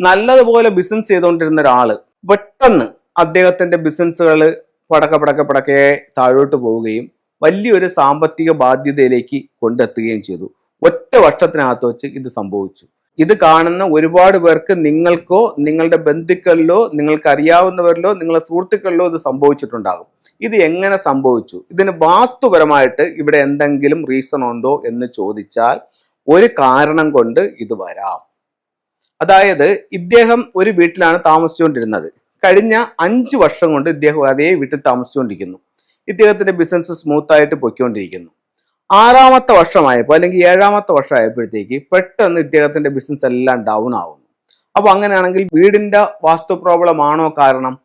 നല്ലതുപോലെ ബിസിനസ് ചെയ്തുകൊണ്ടിരുന്ന ഒരാൾ പെട്ടെന്ന് അദ്ദേഹത്തിന്റെ ബിസിനസ്സുകൾ പടക്ക പടക്ക പടക്കെ താഴോട്ട് പോവുകയും വലിയൊരു സാമ്പത്തിക ബാധ്യതയിലേക്ക് കൊണ്ടെത്തുകയും ചെയ്തു. ഒറ്റ വർഷത്തിനകത്ത് വെച്ച് ഇത് സംഭവിച്ചു. ഇത് കാണുന്ന ഒരുപാട് പേർക്ക് നിങ്ങൾക്കോ നിങ്ങളുടെ ബന്ധുക്കളിലോ നിങ്ങൾക്ക് അറിയാവുന്നവരിലോ നിങ്ങളുടെ സുഹൃത്തുക്കളിലോ ഇത് സംഭവിച്ചിട്ടുണ്ടാകും. ഇത് എങ്ങനെ സംഭവിച്ചു? ഇതിന് വാസ്തുപരമായിട്ട് ഇവിടെ എന്തെങ്കിലും റീസൺ ഉണ്ടോ എന്ന് ചോദിച്ചാൽ ഒരു കാരണം കൊണ്ട് ഇത് വരാം. അതായത് ഇദ്ദേഹം ഒരു വീട്ടിലാണ് താമസിച്ചുകൊണ്ടിരുന്നത്. കഴിഞ്ഞ അഞ്ച് വർഷം കൊണ്ട് ഇദ്ദേഹം അതേ വീട്ടിൽ താമസിച്ചുകൊണ്ടിരിക്കുന്നു. ഇദ്ദേഹത്തിന്റെ ബിസിനസ് സ്മൂത്ത് ആയിട്ട് പൊയ്ക്കൊണ്ടിരിക്കുന്നു. ആറാമത്തെ വർഷമായപ്പോൾ അല്ലെങ്കിൽ ഏഴാമത്തെ വർഷമായപ്പോഴത്തേക്ക് പെട്ടെന്ന് ഇദ്ദേഹത്തിന്റെ ബിസിനസ് എല്ലാം ഡൗൺ ആവുന്നു. അപ്പോൾ അങ്ങനെയാണെങ്കിൽ വീടിന്റെ വാസ്തു പ്രോബ്ലം ആണോ കാരണം?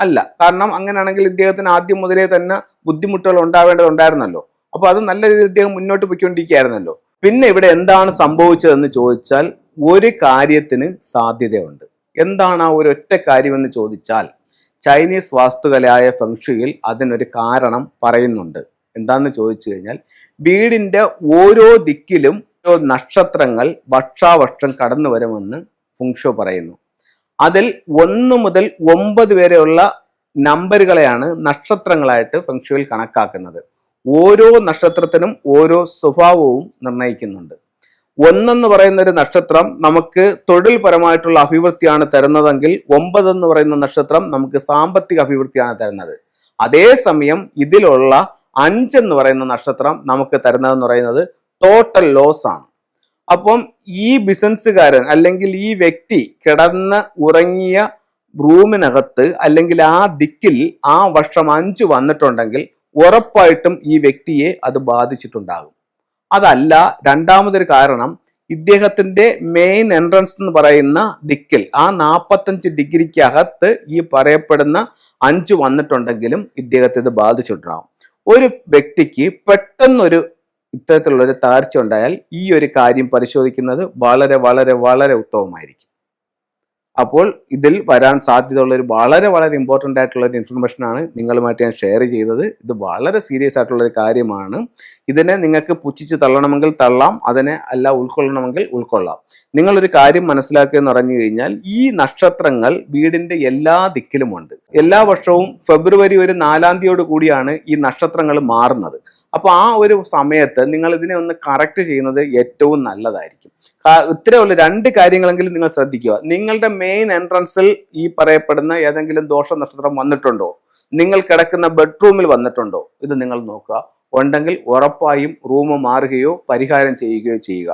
അല്ല. കാരണം അങ്ങനെയാണെങ്കിൽ ഇദ്ദേഹത്തിന് ആദ്യം മുതലേ തന്നെ ബുദ്ധിമുട്ടുകൾ ഉണ്ടാവേണ്ടതുണ്ടായിരുന്നല്ലോ. അപ്പോൾ അത് നല്ല രീതിയിൽ ഇദ്ദേഹം മുന്നോട്ട് പോയിക്കൊണ്ടിരിക്കുകയായിരുന്നല്ലോ. പിന്നെ ഇവിടെ എന്താണ് സംഭവിച്ചതെന്ന് ചോദിച്ചാൽ ഒരു കാര്യത്തിന് സാധ്യതയുണ്ട്. എന്താണ് ആ ഒരു ഒറ്റ കാര്യമെന്ന് ചോദിച്ചാൽ ചൈനീസ് വാസ്തുകലയായ ഫെങ്ഷുയിൽ അതിനൊരു കാരണം പറയുന്നുണ്ട്. എന്താന്ന് ചോദിച്ചു കഴിഞ്ഞാൽ വീടിന്റെ ഓരോ ദിക്കിലും ഓരോ നക്ഷത്രങ്ങൾ വർഷാവർഷം കടന്നു വരുമെന്ന് ഫുങ്ഷോ പറയുന്നു. അതിൽ ഒന്ന് മുതൽ ഒമ്പത് വരെയുള്ള നമ്പറുകളെയാണ് നക്ഷത്രങ്ങളായിട്ട് ഫെങ്ഷുവിൽ കണക്കാക്കുന്നത്. ഓരോ നക്ഷത്രത്തിനും ഓരോ സ്വഭാവവും നിർണയിക്കുന്നുണ്ട്. ഒന്നെന്ന് പറയുന്ന ഒരു നക്ഷത്രം നമുക്ക് തൊഴിൽപരമായിട്ടുള്ള അഭിവൃദ്ധിയാണ് തരുന്നതെങ്കിൽ ഒമ്പത് എന്ന് പറയുന്ന നക്ഷത്രം നമുക്ക് സാമ്പത്തിക അഭിവൃദ്ധിയാണ് തരുന്നത്. അതേസമയം ഇതിലുള്ള അഞ്ചെന്ന് പറയുന്ന നക്ഷത്രം നമുക്ക് തരുന്നതെന്ന് പറയുന്നത് ടോട്ടൽ ലോസ് ആണ്. അപ്പം ഈ ബിസിനസ്സുകാരൻ അല്ലെങ്കിൽ ഈ വ്യക്തി കിടന്ന് ഉറങ്ങിയ റൂമിനകത്ത് അല്ലെങ്കിൽ ആ ദിക്കിൽ ആ വർഷം അഞ്ച് വന്നിട്ടുണ്ടെങ്കിൽ ഉറപ്പായിട്ടും ഈ വ്യക്തിയെ അത് ബാധിച്ചിട്ടുണ്ടാകും. അതല്ല രണ്ടാമതൊരു കാരണം ഇദ്ദേഹത്തിന്റെ മെയിൻ എൻട്രൻസ് എന്ന് പറയുന്ന ദിക്കിൽ ആ നാൽപ്പത്തഞ്ച് ഡിഗ്രിക്കകത്ത് ഈ പറയപ്പെടുന്ന അഞ്ച് വന്നിട്ടുണ്ടെങ്കിലും ഇദ്ദേഹത്തെ ഇത് ബാധിച്ചിട്ടുണ്ടാകും. ഒരു വ്യക്തിക്ക് പെട്ടെന്നൊരു ഇത്തരത്തിലുള്ള ഒരു തകർച്ച ഉണ്ടായാൽ ഈ ഒരു കാര്യം പരിശോധിക്കുന്നത് വളരെ വളരെ വളരെ ഉത്തമമായിരിക്കും. അപ്പോൾ ഇതിൽ വരാൻ സാധ്യതയുള്ള ഒരു വളരെ വളരെ ഇമ്പോർട്ടന്റ് ആയിട്ടുള്ള ഒരു ഇൻഫർമേഷൻ ആണ് നിങ്ങളുമായിട്ട് ഞാൻ ഷെയർ ചെയ്തത്. ഇത് വളരെ സീരിയസ് ആയിട്ടുള്ള ഒരു കാര്യമാണ്. ഇതിനെ നിങ്ങൾക്ക് പുച്ഛിച്ച് തള്ളണമെങ്കിൽ തള്ളാം അതിനെ അല്ല ഉൾക്കൊള്ളണമെങ്കിൽ ഉൾക്കൊള്ളാം. നിങ്ങളൊരു കാര്യം മനസ്സിലാക്കുക എന്ന് പറഞ്ഞു കഴിഞ്ഞാൽ ഈ നക്ഷത്രങ്ങൾ വീടിന്റെ എല്ലാ ദിക്കിലുമുണ്ട് എല്ലാ വർഷവും ഫെബ്രുവരി ഒരു നാലാം തീയതിയോട് കൂടിയാണ് ഈ നക്ഷത്രങ്ങൾ മാറുന്നത്. അപ്പോൾ ആ ഒരു സമയത്ത് നിങ്ങൾ ഇതിനെ ഒന്ന് കറക്റ്റ് ചെയ്യുന്നത് ഏറ്റവും നല്ലതായിരിക്കും. ഇത്രയുള്ള രണ്ട് കാര്യങ്ങളെങ്കിലും നിങ്ങൾ ശ്രദ്ധിക്കുക. നിങ്ങളുടെ മെയിൻ എൻട്രൻസിൽ ഈ പറയപ്പെടുന്ന ഏതെങ്കിലും ദോഷ നക്ഷത്രം വന്നിട്ടുണ്ടോ? നിങ്ങൾ കിടക്കുന്ന ബെഡ്റൂമിൽ വന്നിട്ടുണ്ടോ? ഇത് നിങ്ങൾ നോക്കുക. ഉണ്ടെങ്കിൽ ഉറപ്പായും റൂം മാറുകയോ പരിഹാരം ചെയ്യുകയോ ചെയ്യുക.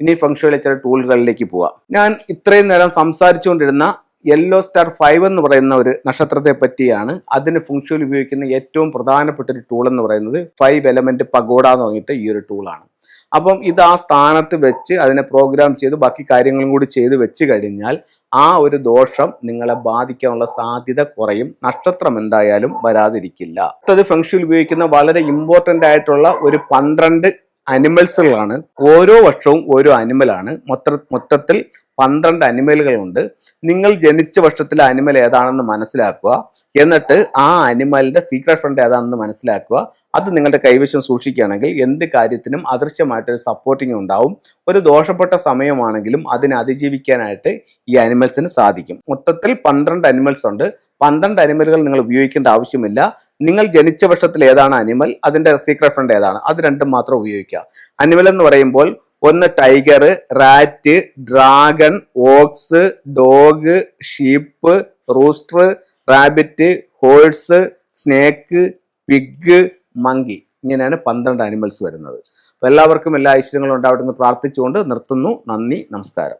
ഇനി ഫംഗ്ഷനിലെ ചില ടൂളുകളിലേക്ക് പോവാം. ഞാൻ ഇത്രയും നേരം സംസാരിച്ചുകൊണ്ടിരുന്ന യെല്ലോ സ്റ്റാർ ഫൈവ് എന്ന് പറയുന്ന ഒരു നക്ഷത്രത്തെ പറ്റിയാണ് അതിന് ഫുങ്ഷുവൽ ഉപയോഗിക്കുന്ന ഏറ്റവും പ്രധാനപ്പെട്ട ഒരു ടൂൾ എന്ന് പറയുന്നത് ഫൈവ് എലമെന്റ് പഗോഡ എന്ന് പറഞ്ഞിട്ട് ഈ ഒരു ടൂളാണ് അപ്പം ഇത് ആ സ്ഥാനത്ത് വെച്ച് അതിനെ പ്രോഗ്രാം ചെയ്ത് ബാക്കി കാര്യങ്ങളും കൂടി ചെയ്ത് വെച്ച് കഴിഞ്ഞാൽ ആ ഒരു ദോഷം നിങ്ങളെ ബാധിക്കാനുള്ള സാധ്യത കുറയും. നക്ഷത്രം എന്തായാലും വരാതിരിക്കില്ല. അടുത്തത് ഫംഗ്ഷനിൽ ഉപയോഗിക്കുന്ന വളരെ ഇമ്പോർട്ടന്റ് ആയിട്ടുള്ള ഒരു പന്ത്രണ്ട് അനിമൽസുകളാണ് ഓരോ വർഷവും ഓരോ അനിമലാണ് മൊത്ത മൊത്തത്തിൽ പന്ത്രണ്ട് അനിമലുകളുണ്ട് നിങ്ങൾ ജനിച്ച വർഷത്തിലെ അനിമൽ ഏതാണെന്ന് മനസ്സിലാക്കുക. എന്നിട്ട് ആ അനിമലിന്റെ സീക്രട്ട് ഫ്രണ്ട് ഏതാണെന്ന് മനസ്സിലാക്കുക. അത് നിങ്ങളുടെ കൈവശം സൂക്ഷിക്കുകയാണെങ്കിൽ എന്ത് കാര്യത്തിനും അദൃശ്യമായിട്ടൊരു സപ്പോർട്ടിങ് ഉണ്ടാവും. ഒരു ദോഷപ്പെട്ട സമയമാണെങ്കിലും അതിനെ അതിജീവിക്കാനായിട്ട് ഈ അനിമൽസിന് സാധിക്കും. മൊത്തത്തിൽ പന്ത്രണ്ട് അനിമൽസ് ഉണ്ട്. പന്ത്രണ്ട് അനിമലുകൾ നിങ്ങൾ ഉപയോഗിക്കേണ്ട ആവശ്യമില്ല. നിങ്ങൾ ജനിച്ച വർഷത്തിൽ ഏതാണ് അനിമൽ? അതിന്റെ സീക്രട്ട് ഫ്രണ്ട് ഏതാണ്? അത് രണ്ടും മാത്രം ഉപയോഗിക്കുക. അനിമൽ എന്ന് പറയുമ്പോൾ ഒന്ന് tiger rat dragon ox dog sheep rooster rabbit horse snake pig monkey ഇങ്ങനെയാണ് പന്ത്രണ്ട് അനിമൽസ് വരുന്നത്. അപ്പോൾ എല്ലാവർക്കും എല്ലാ ഐശ്വര്യങ്ങളും ഉണ്ടാവട്ടെ എന്ന് പ്രാർത്ഥിച്ചുകൊണ്ട് നിർത്തുന്നു. നന്ദി നമസ്കാരം.